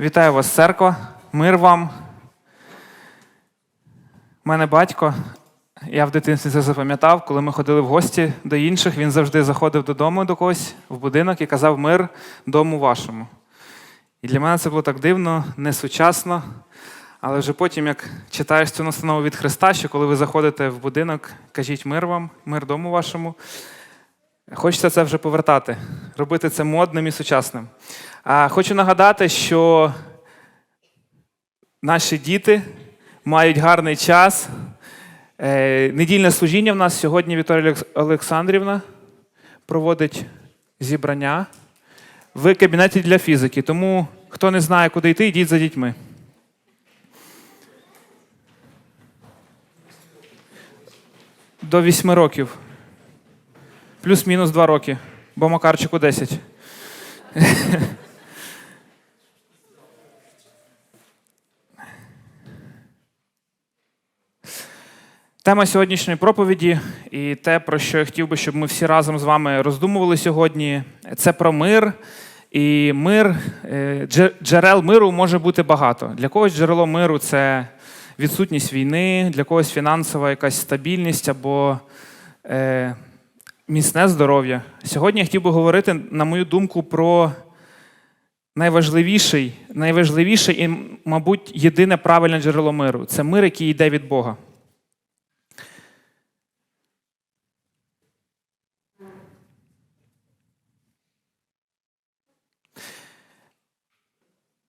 Вітаю вас, церква. Мир вам. У мене батько. Я в дитинстві це запам'ятав, коли ми ходили в гості до інших, він завжди заходив додому до когось в будинок і казав мир дому вашому. І для мене це було так дивно, несучасно. Але вже потім, як читаєш цю настанову від Христа, що коли ви заходите в будинок, кажіть мир вам, мир дому вашому. Хочеться це вже повертати, робити це модним і сучасним. А хочу нагадати, що наші діти мають гарний час. Е, Недільне служіння в нас сьогодні Вікторія Олександрівна проводить зібрання в кабінеті для фізики. Тому, хто не знає, куди йти, йдіть за дітьми. До 8 років. Плюс-мінус 2 роки, бо Макарчику 10. Тема сьогоднішньої проповіді і те, про що я хотів би, щоб ми всі разом з вами роздумували сьогодні, це про мир. І мир, е, джерел миру може бути багато. Для когось джерело миру це відсутність війни, для когось фінансова якась стабільність або е, міцне здоров'я. Сьогодні я хотів би говорити, на мою думку, про найважливіший, найважливіше і, мабуть, єдине правильне джерело миру це мир, який йде від Бога.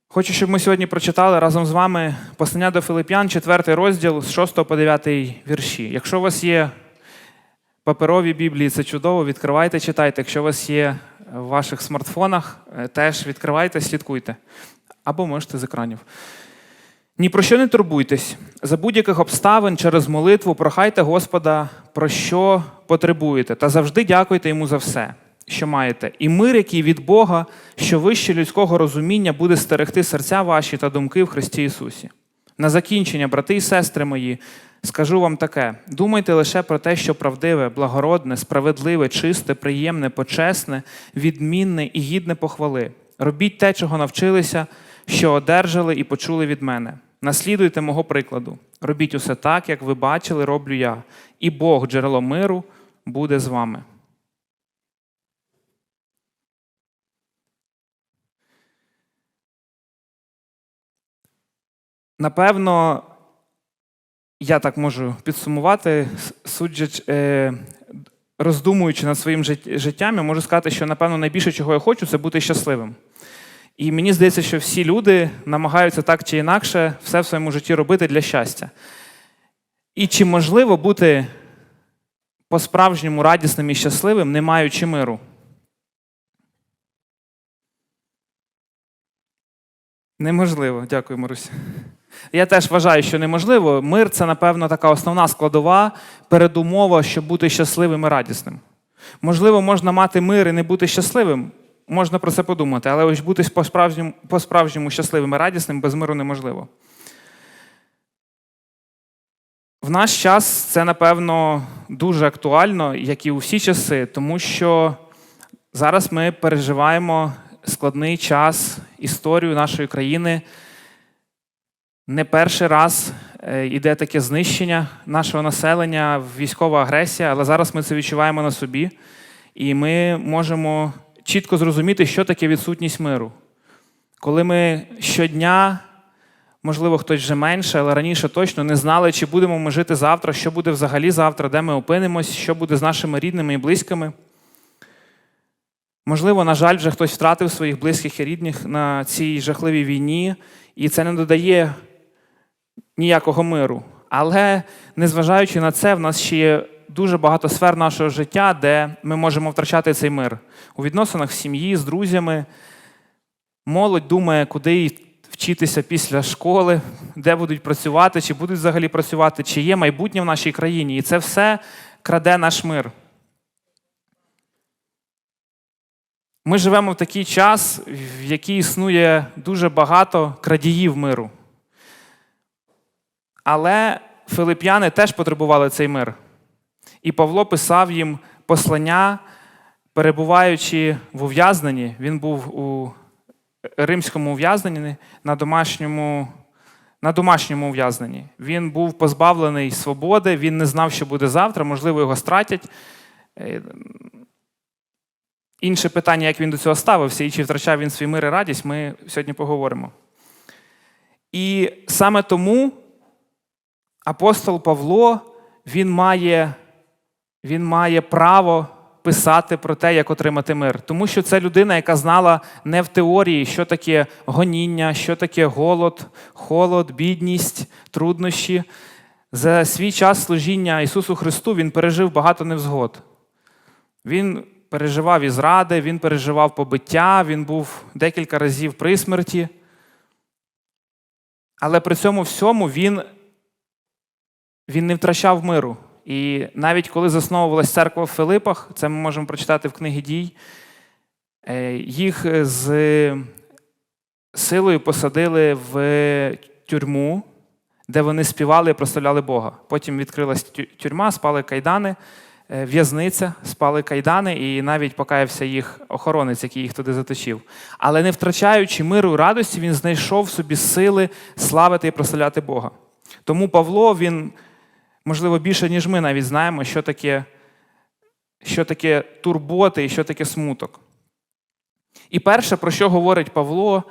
Хочу, щоб ми сьогодні прочитали разом з вами послання до Филип'ян, 4 розділ з 6 по 9 вірші. Якщо у вас є паперові Біблії, це чудово, відкривайте, читайте. Якщо у вас є в ваших смартфонах, е, теж відкривайте, слідкуйте. Або можете з екранів. Ні про що не турбуйтесь. За будь-яких обставин через молитву прохайте Господа, про що потребуєте, та завжди дякуйте йому за все, що маєте. І мир, який від Бога, що вище людського розуміння, буде стерегти серця ваші та думки в Христі Ісусі. На закінчення, брати і сестри мої, скажу вам таке: думайте лише про те, що правдиве, благородне, справедливе, чисте, приємне, почесне, відмінне і гідне похвали. Робіть те, чого навчилися, що одержали і почули від мене. Наслідуйте мого прикладу. Робіть усе так, як ви бачили, роблю я. І Бог, джерело миру, буде з вами. Напевно, я так можу підсумувати, с- суджач, е, роздумуючи над своїм життям, я можу сказати, що напевно найбільше, чого я хочу, це бути щасливим. І мені здається, що всі люди намагаються так чи інакше все в своєму житті робити для щастя. І чи можливо бути по-справжньому радісним і щасливим, не маючи миру? Неможливо, дякую, Маруся. Я теж вважаю, що неможливо. Мир це, напевно, така основна складова передумова, щоб бути щасливим і радісним. Можливо, можна мати мир і не бути щасливим. Можна про це подумати, але ось бути по-справжньому, по-справжньому щасливим і радісним без миру неможливо. В наш час це, напевно, дуже актуально, як і у всі часи, тому що зараз ми переживаємо складний час історію нашої країни. Не перший раз е, йде таке знищення нашого населення, військова агресія, але зараз ми це відчуваємо на собі, і ми можемо чітко зрозуміти, що таке відсутність миру. Коли ми щодня, можливо, хтось вже менше, але раніше точно не знали, чи будемо ми жити завтра, що буде взагалі завтра, де ми опинимось, що буде з нашими рідними і близькими. Можливо, на жаль, вже хтось втратив своїх близьких і рідних на цій жахливій війні, і це не додає ніякого миру. Але незважаючи на це, в нас ще є дуже багато сфер нашого життя, де ми можемо втрачати цей мир. У відносинах в сім'ї, з друзями. Молодь думає, куди вчитися після школи, де будуть працювати, чи будуть взагалі працювати, чи є майбутнє в нашій країні. І це все краде наш мир. Ми живемо в такий час, в який існує дуже багато крадіїв миру. Але филип'яни теж потребували цей мир. І Павло писав їм послання, перебуваючи в ув'язненні, він був у римському ув'язненні на домашньому, на домашньому ув'язненні. Він був позбавлений свободи, він не знав, що буде завтра, можливо, його стратять. Е, Інше питання, як він до цього ставився і чи втрачав він свій мир і радість, ми сьогодні поговоримо. І саме тому апостол Павло він має, він має право писати про те, як отримати мир. Тому що це людина, яка знала не в теорії, що таке гоніння, що таке голод, холод, бідність, труднощі. За свій час служіння Ісусу Христу він пережив багато невзгод. Він переживав і зради, він переживав побиття, він був декілька разів при смерті. Але при цьому всьому він, він не втрачав миру. І навіть коли засновувалась церква в Филипах, це ми можемо прочитати в книгі дій, е, їх з силою посадили в тюрму, де вони співали і прославляли Бога. Потім відкрилась тюрма, спали кайдани, е, в'язниця, спали кайдани, і навіть покаявся їх охоронець, який їх туди заточив. Але не втрачаючи миру і радості, він знайшов собі сили славити і прославляти Бога. Тому Павло, він, можливо, більше, ніж ми навіть знаємо, що таке, що таке турботи і що таке смуток. І перше, про що говорить Павло,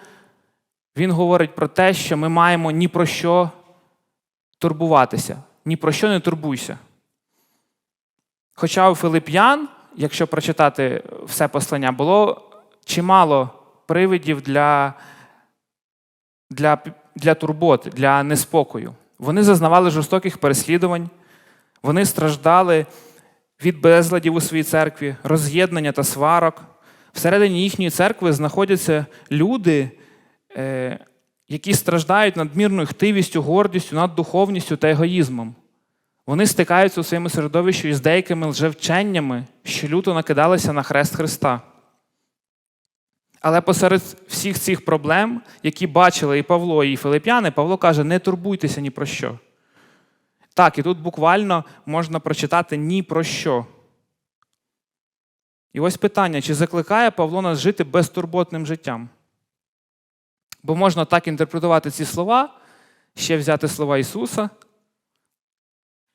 він говорить про те, що ми маємо ні про що турбуватися, ні про що не турбуйся. Хоча у Филип'ян, якщо прочитати все послання, було чимало привидів для, для, для турботи, для неспокою. Вони зазнавали жорстоких переслідувань, вони страждали від безладів у своїй церкві, роз'єднання та сварок. Всередині їхньої церкви знаходяться люди, е, які страждають надмірною хтивістю, гордістю, наддуховністю та егоїзмом. Вони стикаються у своєму середовищі із деякими лжевченнями, що люто накидалися на хрест Христа. Але посеред всіх цих проблем, які бачили і Павло, і Филип'яни, Павло каже: не турбуйтеся ні про що. Так, і тут буквально можна прочитати ні про що. І ось питання: чи закликає Павло нас жити безтурботним життям? Бо можна так інтерпретувати ці слова, ще взяти слова Ісуса.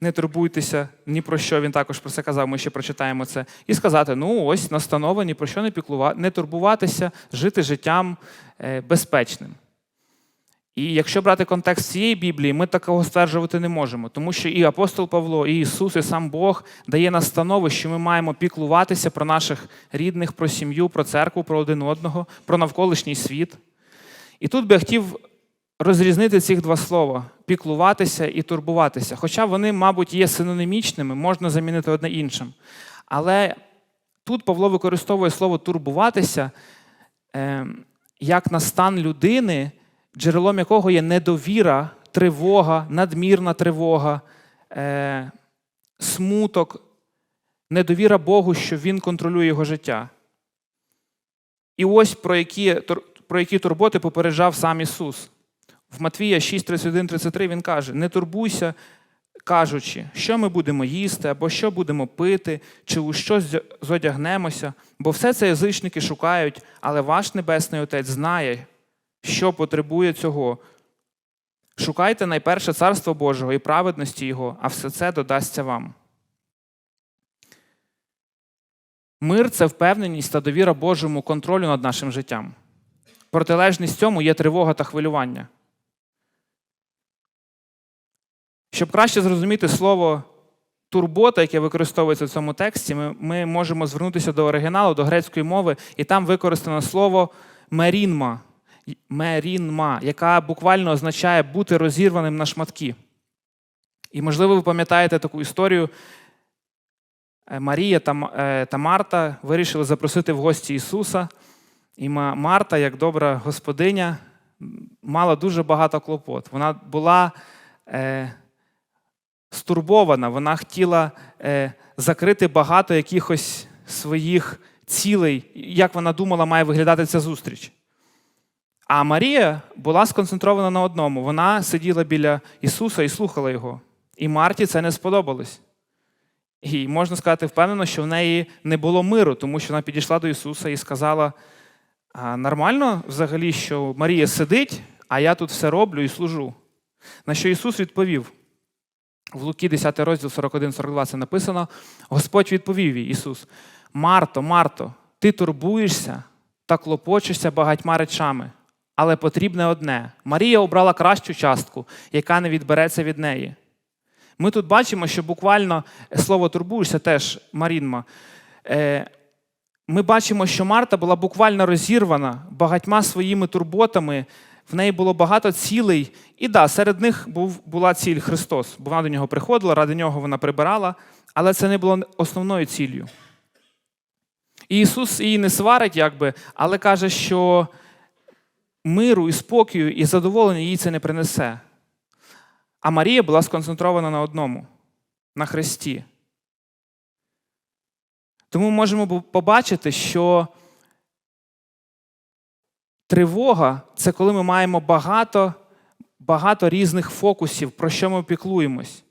Не турбуйтеся ні про що, він також про це казав, ми ще прочитаємо це. І сказати: ну, ось настанова ні про що не піклувати, не турбуватися, жити життям е, безпечним. І якщо брати контекст цієї Біблії, ми такого стверджувати не можемо, тому що і апостол Павло, і Ісус, і сам Бог дає настанови, що ми маємо піклуватися про наших рідних, про сім'ю, про церкву, про один одного, про навколишній світ. І тут би я хотів розрізнити ці два слова піклуватися і турбуватися. Хоча вони, мабуть, є синонімічними, можна замінити одне іншим. Але тут Павло використовує слово турбуватися е, як на стан людини, джерелом якого є недовіра, тривога, надмірна тривога, е, смуток, недовіра Богу, що Він контролює його життя. І ось про які, про які турботи попереджав сам Ісус. В Матвія 6, 31, 33 він каже: Не турбуйся, кажучи, що ми будемо їсти, або що будемо пити, чи у що зодягнемося, бо все це язичники шукають, але ваш Небесний Отець знає, що потребує цього. Шукайте найперше царство Божого і праведності Його, а все це додасться вам. Мир це впевненість та довіра Божому контролю над нашим життям. Протилежність цьому є тривога та хвилювання. Щоб краще зрозуміти слово турбота, яке використовується в цьому тексті, ми, ми можемо звернутися до оригіналу, до грецької мови, і там використано слово мерінма, мерінма, яка буквально означає бути розірваним на шматки. І, можливо, ви пам'ятаєте таку історію. Е, Марія е, та Марта вирішили запросити в гості Ісуса. І Марта, як добра господиня, мала дуже багато клопот. Вона була е, стурбована, вона хотіла е, закрити багато якихось своїх цілей, як вона думала, має виглядати ця зустріч. А Марія була сконцентрована на одному. Вона сиділа біля Ісуса і слухала його. І Марті це не сподобалось. І можна сказати впевнено, що в неї не було миру, тому що вона підійшла до Ісуса і сказала: А нормально взагалі, що Марія сидить, а я тут все роблю і служу. На що Ісус відповів. В Луки 10 розділ 41-42 це написано: Господь відповів їй, Ісус: Марто, Марто, ти турбуєшся та клопочешся багатьма речами, але потрібне одне. Марія обрала кращу частку, яка не відбереться від неї. Ми тут бачимо, що буквально слово турбуєшся теж Марінма. Е, Ми бачимо, що Марта була буквально розірвана багатьма своїми турботами. В неї було багато цілей, і да, серед них був, була ціль Христос, бо вона до нього приходила, ради нього вона прибирала, але це не було основною ціллю. І Ісус її не сварить, якби, але каже, що миру і спокою і задоволення їй це не принесе. А Марія була сконцентрована на одному на Христі. Тому можемо побачити, що тривога це коли ми маємо багато, багато різних фокусів, про що ми піклуємось.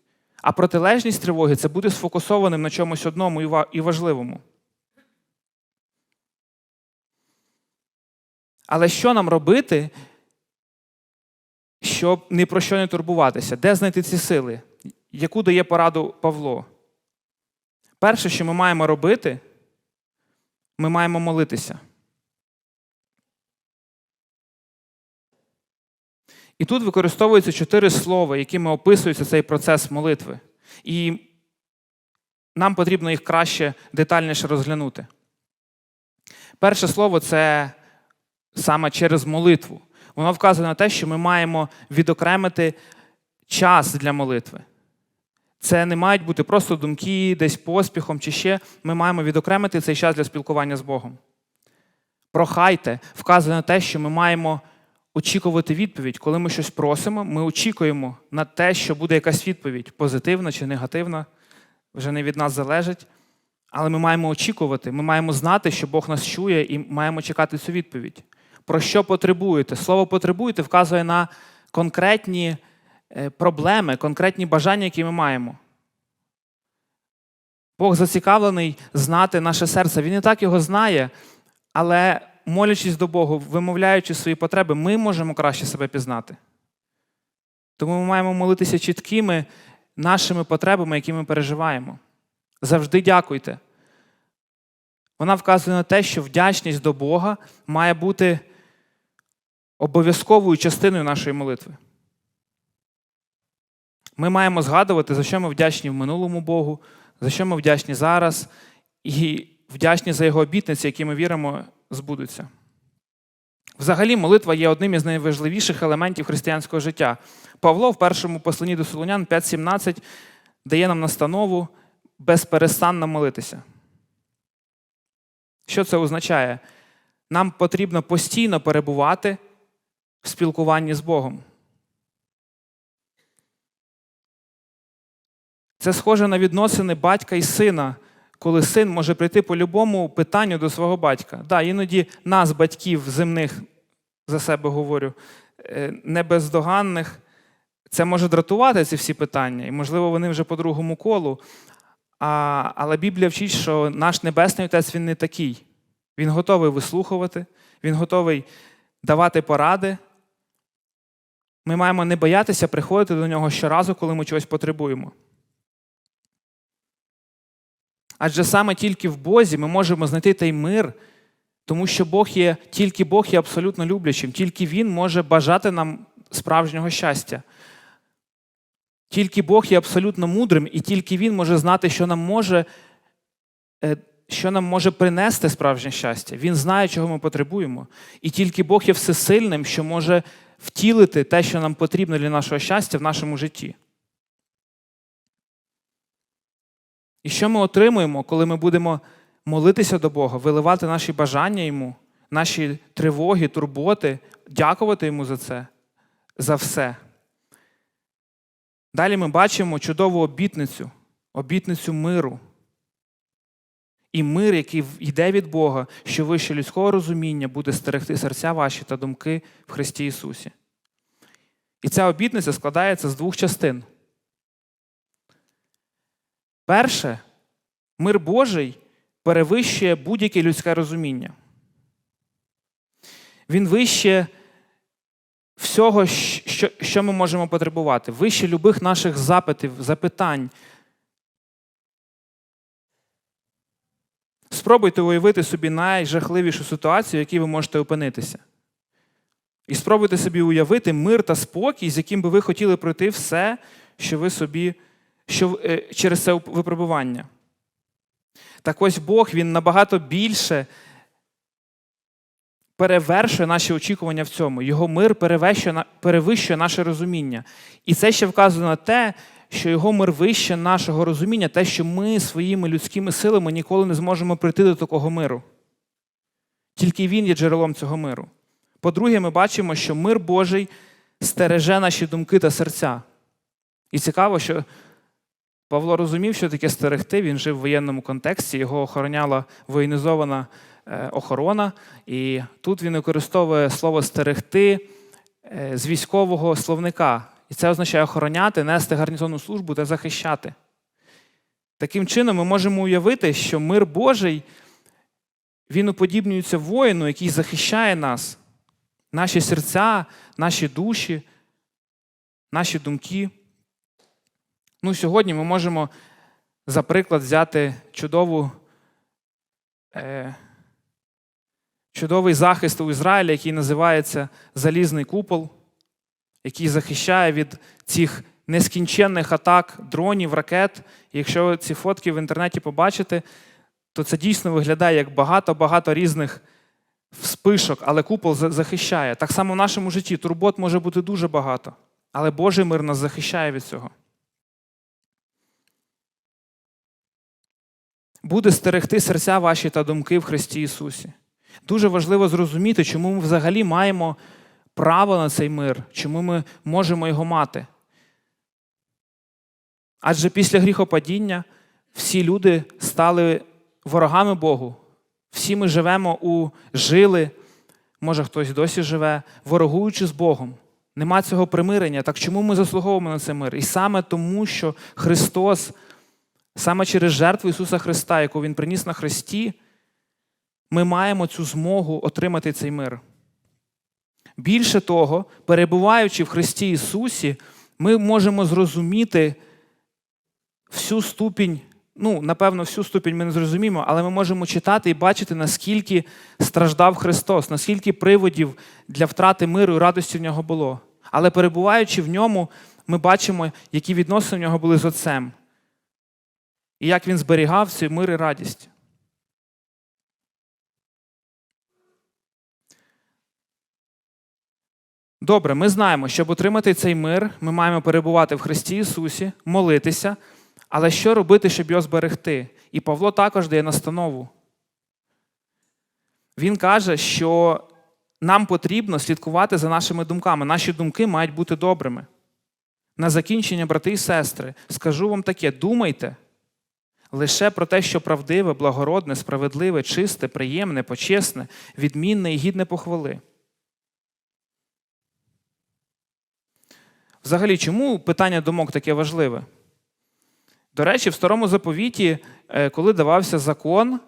А протилежність тривоги це бути сфокусованим на чомусь одному і ва- і важливому. Але що нам робити, щоб ні про що не турбуватися? Де знайти ці сили? Яку дає пораду Павло? Перше, що ми маємо робити, ми маємо молитися. І тут використовуються чотири слова, якими описується цей процес молитви. І нам потрібно їх краще, детальніше розглянути. Перше слово це саме через молитву. Воно вказує на те, що ми маємо відокремити час для молитви. Це не мають бути просто думки, десь поспіхом чи ще. Ми маємо відокремити цей час для спілкування з Богом. Прохайте вказує на те, що ми маємо очікувати відповідь. Коли ми щось просимо, ми очікуємо на те, що буде якась відповідь, позитивна чи негативна, вже не від нас залежить. Але ми маємо очікувати, ми маємо знати, що Бог нас чує, і маємо чекати цю відповідь. Про що потребуєте? Слово потребуєте вказує на конкретні е, проблеми, конкретні бажання, які ми маємо. Бог зацікавлений знати наше серце. Він і так його знає, але молячись до Бога, вимовляючи свої потреби, ми можемо краще себе пізнати. Тому ми маємо молитися чіткими нашими потребами, які ми переживаємо. Завжди дякуйте. Вона вказує на те, що вдячність до Бога має бути обов'язковою частиною нашої молитви. Ми маємо згадувати, за що ми вдячні в минулому Богу, за що ми вдячні зараз, і вдячні за його обітниці, які ми віримо, збудуться. Взагалі, молитва є одним із найважливіших елементів християнського життя. Павло в першому посланні до Солонян 5.17 дає нам настанову безперестанно молитися. Що це означає? Нам потрібно постійно перебувати в спілкуванні з Богом. Це схоже на відносини батька і сина, коли син може прийти по любому питанню до свого батька. Да, іноді нас, батьків земних, за себе говорю, е, не бездоганних, це може дратувати ці всі питання, і, можливо, вони вже по другому колу. А, Але Біблія вчить, що наш Небесний Отець він не такий. Він готовий вислухувати, він готовий давати поради. Ми маємо не боятися приходити до нього щоразу, коли ми чогось потребуємо. Адже саме тільки в Бозі ми можемо знайти той мир, тому що Бог є, тільки Бог є абсолютно люблячим, тільки Він може бажати нам справжнього щастя. Тільки Бог є абсолютно мудрим, і тільки Він може знати, що нам може, е, що нам може принести справжнє щастя. Він знає, чого ми потребуємо. І тільки Бог є всесильним, що може втілити те, що нам потрібно для нашого щастя в нашому житті. І що ми отримуємо, коли ми будемо молитися до Бога, виливати наші бажання йому, наші тривоги, турботи, дякувати йому за це, за все. Далі ми бачимо чудову обітницю, обітницю миру. І мир, який йде від Бога, що вище людського розуміння буде стерегти серця ваші та думки в Христі Ісусі. І ця обітниця складається з двох частин. Перше, мир Божий перевищує будь-яке людське розуміння. Він вище всього, що, що ми можемо потребувати, вище любих наших запитів, запитань. Спробуйте уявити собі найжахливішу ситуацію, в якій ви можете опинитися. І спробуйте собі уявити мир та спокій, з яким би ви хотіли пройти все, що ви собі що, е, через це випробування. Так ось Бог він набагато більше перевершує наші очікування в цьому. Його мир перевищує, перевищує наше розуміння. І це ще вказує на те, що його мир вище нашого розуміння, те, що ми своїми людськими силами ніколи не зможемо прийти до такого миру. Тільки він є джерелом цього миру. По-друге, ми бачимо, що мир Божий стереже наші думки та серця. І цікаво, що Павло розумів, що таке стерегти. Він жив в воєнному контексті, його охороняла воєнізована е, охорона. І тут він використовує слово стерегти е, з військового словника. І це означає охороняти, нести гарнізонну службу та захищати. Таким чином, ми можемо уявити, що мир Божий він уподібнюється воїну, який захищає нас, наші серця, наші душі, наші думки. Ну, Сьогодні ми можемо, за приклад, взяти чудову, е, чудовий захист у Ізраїлі, який називається Залізний купол, який захищає від цих нескінченних атак дронів, ракет. І якщо ви ці фотки в інтернеті побачите, то це дійсно виглядає як багато-багато різних спишок, але купол захищає. Так само в нашому житті турбот може бути дуже багато, але Божий мир нас захищає від цього. Буде стерегти серця ваші та думки в Христі Ісусі. Дуже важливо зрозуміти, чому ми взагалі маємо право на цей мир, чому ми можемо його мати. Адже після гріхопадіння всі люди стали ворогами Богу. Всі ми живемо у жили, може хтось досі живе, ворогуючи з Богом. Нема цього примирення. Так чому ми заслуговуємо на цей мир? І саме тому, що Христос Саме через жертву Ісуса Христа, яку Він приніс на Христі, ми маємо цю змогу отримати цей мир. Більше того, перебуваючи в Христі Ісусі, ми можемо зрозуміти всю ступінь, ну, напевно, всю ступінь ми не зрозуміємо, але ми можемо читати і бачити, наскільки страждав Христос, наскільки приводів для втрати миру і радості в нього було. Але перебуваючи в ньому, ми бачимо, які відносини в нього були з Отцем і як він зберігав цей мир і радість. Добре, ми знаємо, щоб отримати цей мир, ми маємо перебувати в Христі Ісусі, молитися, але що робити, щоб його зберегти? І Павло також дає настанову. Він каже, що нам потрібно слідкувати за нашими думками. Наші думки мають бути добрими. На закінчення, брати і сестри, скажу вам таке: думайте лише про те, що правдиве, благородне, справедливе, чисте, приємне, почесне, відмінне і гідне похвали. Взагалі, чому питання думок таке важливе? До речі, в старому заповіті, е, коли давався закон,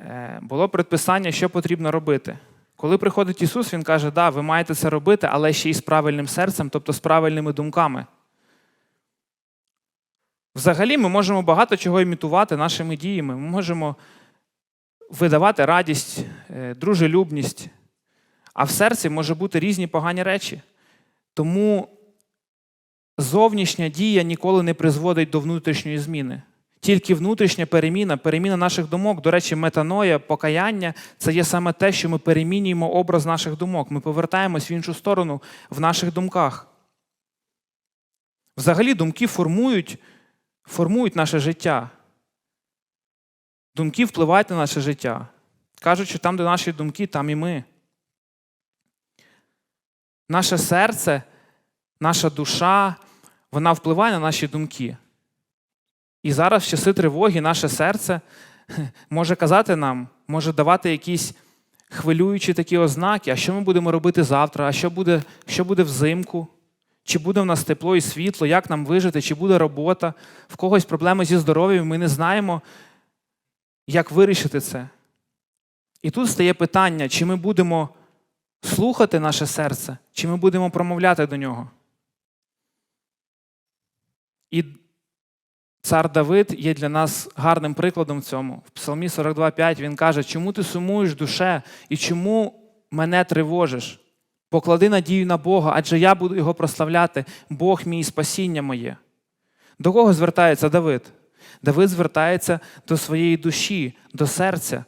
е, було предписання, що потрібно робити. Коли приходить Ісус, Він каже, да, ви маєте це робити, але ще й з правильним серцем, тобто з правильними думками. Взагалі, ми можемо багато чого імітувати нашими діями. Ми можемо видавати радість, е, дружелюбність, а в серці може бути різні погані речі. Тому зовнішня дія ніколи не призводить до внутрішньої зміни. Тільки внутрішня переміна, переміна наших думок, до речі, метаноя, покаяння це є саме те, що ми перемінюємо образ наших думок. Ми повертаємось в іншу сторону в наших думках. Взагалі, думки формують формують наше життя. Думки впливають на наше життя. Кажуть, що там, де наші думки, там і ми. Наше серце, наша душа, вона впливає на наші думки. І зараз в часи тривоги наше серце може казати нам, може давати якісь хвилюючі такі ознаки, а що ми будемо робити завтра, а що буде, що буде взимку. Чи буде в нас тепло і світло, як нам вижити, чи буде робота, в когось проблеми зі здоров'ям, ми не знаємо, як вирішити це. І тут стає питання, чи ми будемо слухати наше серце, чи ми будемо промовляти до нього. І цар Давид є для нас гарним прикладом в цьому. В Псалмі 42,5 він каже, чому ти сумуєш душе і чому мене тривожиш? Поклади надію на Бога, адже я буду його прославляти, Бог мій спасіння моє. До кого звертається Давид? Давид звертається до своєї душі, до серця.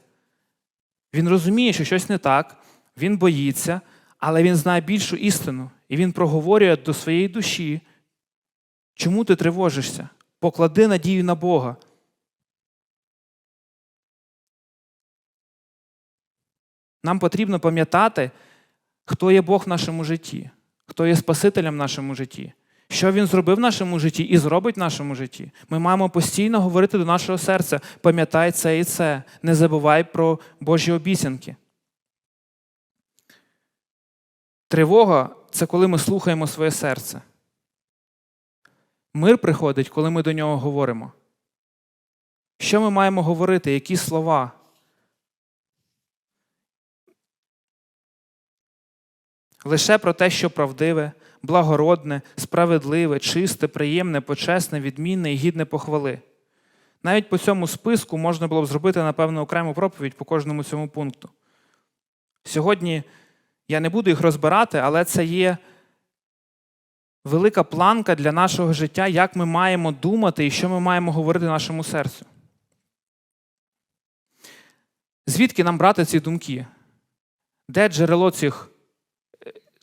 Він розуміє, що щось не так, він боїться, але він знає більшу істину. І він проговорює до своєї душі, чому ти тривожишся? Поклади надію на Бога. Нам потрібно пам'ятати, хто є Бог в нашому житті, хто є Спасителем в нашому житті, що Він зробив в нашому житті і зробить в нашому житті. Ми маємо постійно говорити до нашого серця: пам'ятай це і це, не забувай про Божі обіцянки. Тривога це коли ми слухаємо своє серце. Мир приходить, коли ми до нього говоримо. Що ми маємо говорити? Які слова? Лише про те, що правдиве, благородне, справедливе, чисте, приємне, почесне, відмінне і гідне похвали. Навіть по цьому списку можна було б зробити, напевно, окрему проповідь по кожному цьому пункту. Сьогодні я не буду їх розбирати, але це є велика планка для нашого життя, як ми маємо думати і що ми маємо говорити нашому серцю. Звідки нам брати ці думки? Де джерело цих,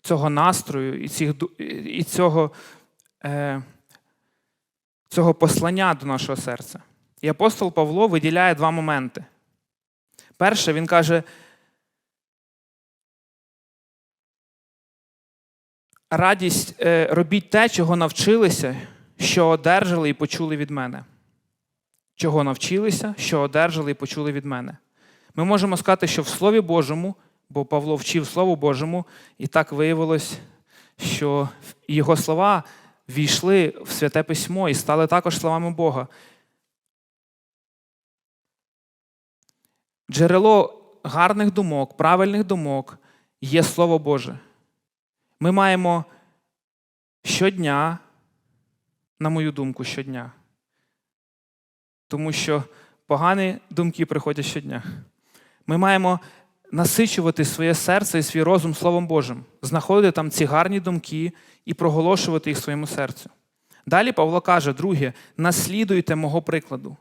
цього настрою і цих, і цього, е, цього послання до нашого серця? І апостол Павло виділяє два моменти. Перше, він каже, радість е, робіть те, чого навчилися, що одержали і почули від мене. Чого навчилися, що одержали і почули від мене. Ми можемо сказати, що в Слові Божому, бо Павло вчив Слову Божому, і так виявилось, що його слова війшли в святе письмо і стали також словами Бога. Джерело гарних думок, правильних думок є Слово Боже. Ми маємо щодня, на мою думку, щодня. Тому що погані думки приходять щодня. Ми маємо насичувати своє серце і свій розум Словом Божим, знаходити там ці гарні думки і проголошувати їх своєму серцю. Далі Павло каже, друге, наслідуйте мого прикладу.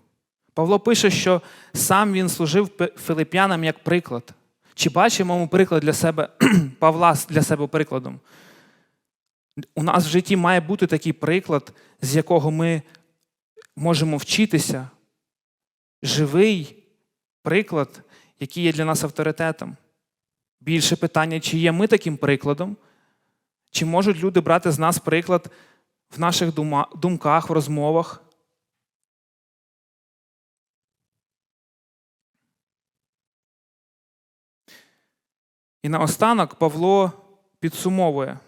Павло пише, що сам він служив филип'янам як приклад. Чи бачимо ми приклад для себе, Павла для себе прикладом? У нас в житті має бути такий приклад, з якого ми можемо вчитися. Живий приклад, який є для нас авторитетом. Більше питання, чи є ми таким прикладом, чи можуть люди брати з нас приклад в наших думках, в розмовах. І наостанок Павло підсумовує.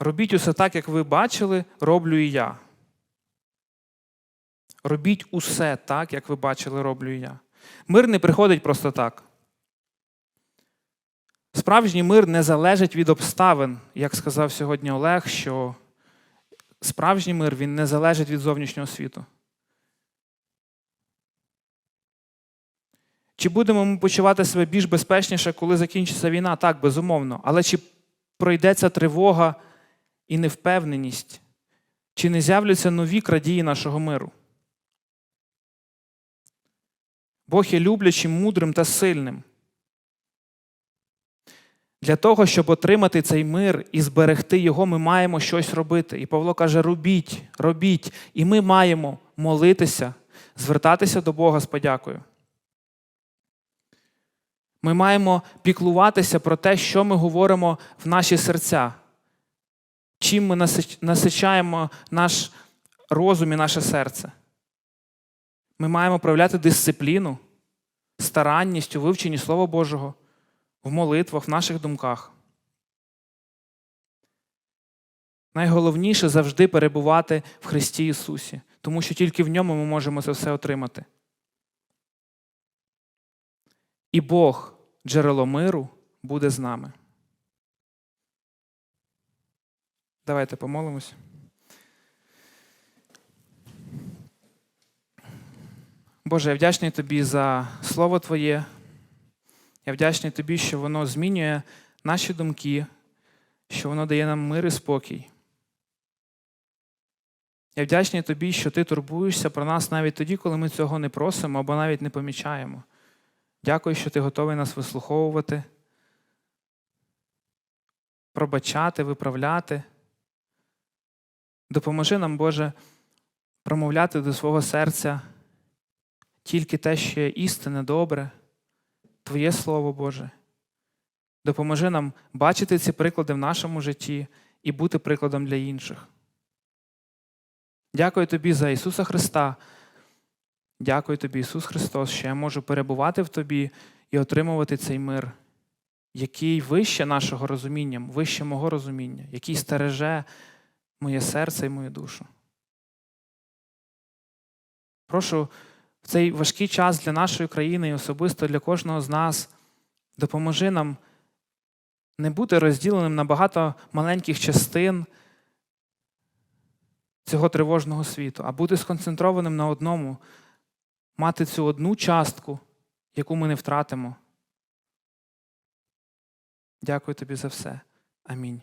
Робіть усе так, як ви бачили, роблю і я. Робіть усе так, як ви бачили, роблю я. Мир не приходить просто так. Справжній мир не залежить від обставин, як сказав сьогодні Олег, що справжній мир він не залежить від зовнішнього світу. Чи будемо ми почувати себе більш безпечніше, коли закінчиться війна? Так, безумовно. Але чи пройдеться тривога і невпевненість? Чи не з'являться нові крадії нашого миру? Бог є люблячим, мудрим та сильним. Для того, щоб отримати цей мир і зберегти його, ми маємо щось робити. І Павло каже: робіть, робіть. І ми маємо молитися, звертатися до Бога з подякою. Ми маємо піклуватися про те, що ми говоримо в наші серця, чим ми насичаємо наш розум і наше серце. Ми маємо проявляти дисципліну, старанність у вивченні Слова Божого, в молитвах, в наших думках. Найголовніше завжди перебувати в Христі Ісусі, тому що тільки в ньому ми можемо це все отримати. І Бог джерело миру буде з нами. Давайте помолимось. Боже, я вдячний тобі за слово Твоє. Я вдячний тобі, що воно змінює наші думки, що воно дає нам мир і спокій. Я вдячний тобі, що ти турбуєшся про нас навіть тоді, коли ми цього не просимо або навіть не помічаємо. Дякую, що ти готовий нас вислуховувати, пробачати, виправляти. Допоможи нам, Боже, промовляти до свого серця тільки те, що є істинне, добре, Твоє Слово Боже. Допоможи нам бачити ці приклади в нашому житті і бути прикладом для інших. Дякую тобі за Ісуса Христа. Дякую тобі, Ісус Христос, що я можу перебувати в Тобі і отримувати цей мир, який вище нашого розуміння, вище мого розуміння, який стереже моє серце і мою душу. Прошу цей важкий час для нашої країни і особисто для кожного з нас допоможи нам не бути розділеним на багато маленьких частин цього тривожного світу, а бути сконцентрованим на одному, мати цю одну частку, яку ми не втратимо. Дякую тобі за все. Амінь.